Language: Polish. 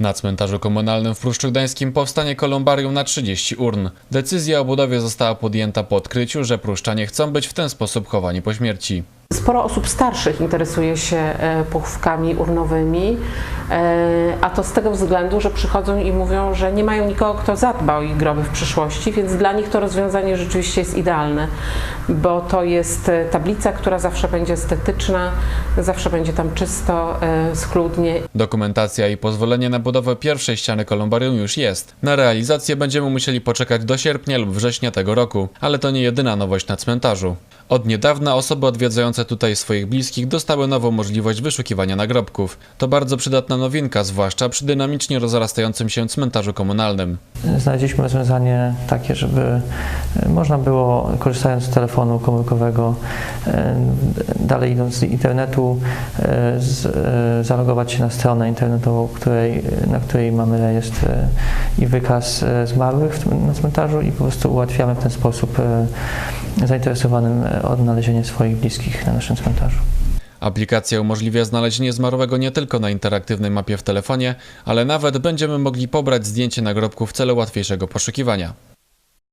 Na cmentarzu komunalnym w Pruszczu Gdańskim powstanie kolumbarium na 30 urn. Decyzja o budowie została podjęta po odkryciu, że pruszczanie chcą być w ten sposób chowani po śmierci. Sporo osób starszych interesuje się e, pochówkami urnowymi, e, a to z tego względu, że przychodzą i mówią, że nie mają nikogo, kto zadba o ich groby w przyszłości, więc dla nich to rozwiązanie rzeczywiście jest idealne, bo to jest e, tablica, która zawsze będzie estetyczna, zawsze będzie tam czysto, schludnie Dokumentacja i pozwolenie na budowę pierwszej ściany kolumbarium już jest. Na realizację będziemy musieli poczekać do sierpnia lub września tego roku, ale to nie jedyna nowość na cmentarzu. Od niedawna osoby odwiedzające tutaj swoich bliskich dostały nową możliwość wyszukiwania nagrobków. To bardzo przydatna nowinka, zwłaszcza przy dynamicznie rozrastającym się cmentarzu komunalnym. Znaleźliśmy rozwiązanie takie, żeby e, można było, korzystając z telefonu komórkowego, dalej idąc z internetu, e, z, e, zalogować się na stronę internetową, której, na której mamy rejestr e, i wykaz e, zmarłych na cmentarzu i po prostu ułatwiamy w ten sposób e, zainteresowanym e, odnalezienie swoich bliskich na naszym cmentarzu. Aplikacja umożliwia znalezienie zmarłego nie tylko na interaktywnej mapie w telefonie, ale nawet będziemy mogli pobrać zdjęcie nagrobku w celu łatwiejszego poszukiwania.